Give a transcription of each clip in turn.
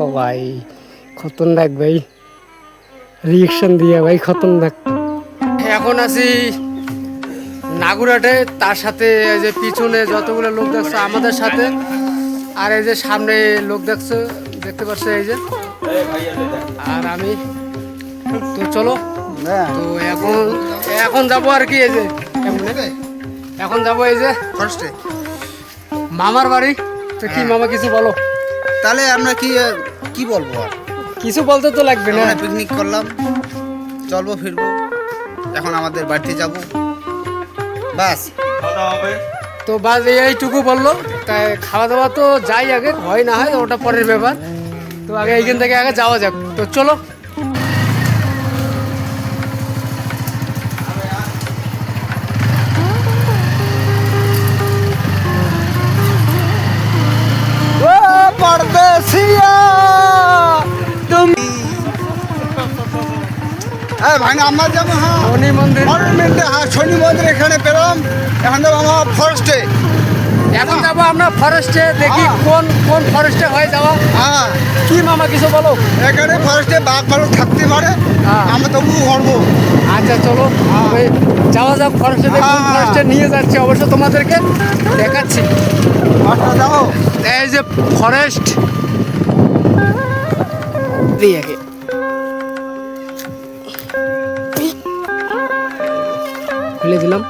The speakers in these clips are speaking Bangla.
ও ভাই খতরনাক ভাই। রিয়েকশন দিয়ে ভাই খতরনাক এখন আছি নাগুরাটে তার সাথে এই যে পিছনে যতগুলো লোক দেখছ আমাদের সাথে। আর এই যে সামনে লোক দেখছ দেখতে পাচ্ছ এই যে। আর আমি তো চলো। তো এখন এখন যাব আর কি এই যে এখন যাব এই যে। ফার্স্টে মামার বাড়ি তো কি মামা কিছু বলো? তাহলে আমরা কি কি বলব আর? কিছু বলতে তো লাগবে না। পিকনিক করলাম চলবো ফিরবো এখন আমাদের বাড়িতে যাব। বাস। তো বাস এইটুকু বলল। তাই খাওয়া দাওয়া তো যাই আগে হয় না হয় ওটা পরের ব্যাপার। তো আগে এইখান থেকে আগে যাওয়া যাক। তো চলো। হ্যাঁ ভাই আমরা যাব হ্যাঁ। শনি মন্দির। পরের মিনিটে হ্যাঁ শনি মন্দির এখানে পেলাম। এখন যাব আমার ফার্স্টে এখন যাব আমরা ফরেস্টে দেখি হ্যাঁ। কোন কোন ফরেস্টে হয় যাওয়া। হ্যাঁ। কি মামা কিছু বলো? এখানে ফার্স্টে বাঘ ভালো থাকতে পারে। হ্যাঁ। আমরা তবু করব আচ্ছা চলো। তবে যাওয়া যাক ফরেস্টে হ্যাঁ। ফরেস্টে নিয়ে যাচ্ছে। অবশ্য তোমাদেরকে দেখাচ্ছি। আচ্ছা এই যে ফরেস্ট আগে। খুলে দিলাম।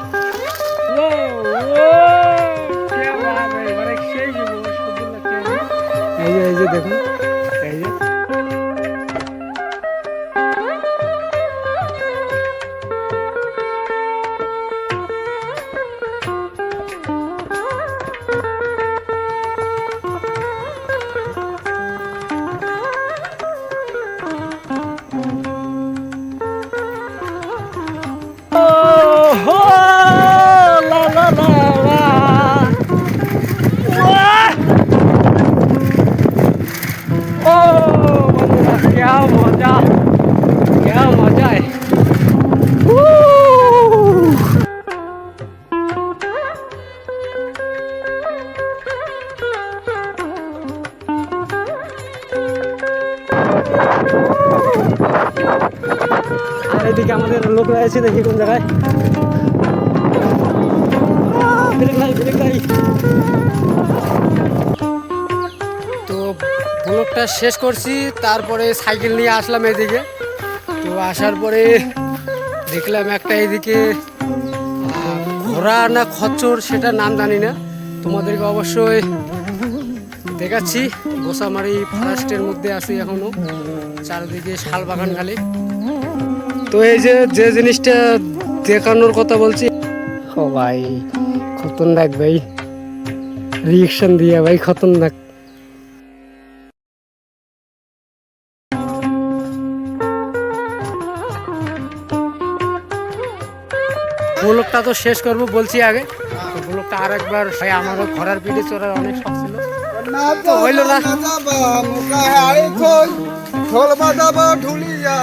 আর এদিকে আমাদের লোক রয়েছে দেখি কোন জায়গায়। তো ব্লগটা শেষ করছি, তারপরে সাইকেল নিয়ে আসলাম এদিকে। তো আসার পরে দেখলাম একটা এদিকে ঘোড়া না খচ্চর সেটা নাম জানি না। তোমাদেরকে অবশ্যই দেখাচ্ছি। গোসামারি ফরেস্টের মধ্যে আছি এখনও। চারিদিকে শাল বাগান খালি। তো এই যে যে জিনিসটা দেখানোর কথা বলছি। ও ভাই, খতরনাক ভাই। রিয়েকশন দিয়ে ভাই, খতরনাক। ব্লগটা তো শেষ করব, বলছি আগে। তো ব্লগটা আর একবার আমারও ঘোড়ার পিঠে চড়ার অনেক শখ ছিল। হইল না। ঢুলিয়া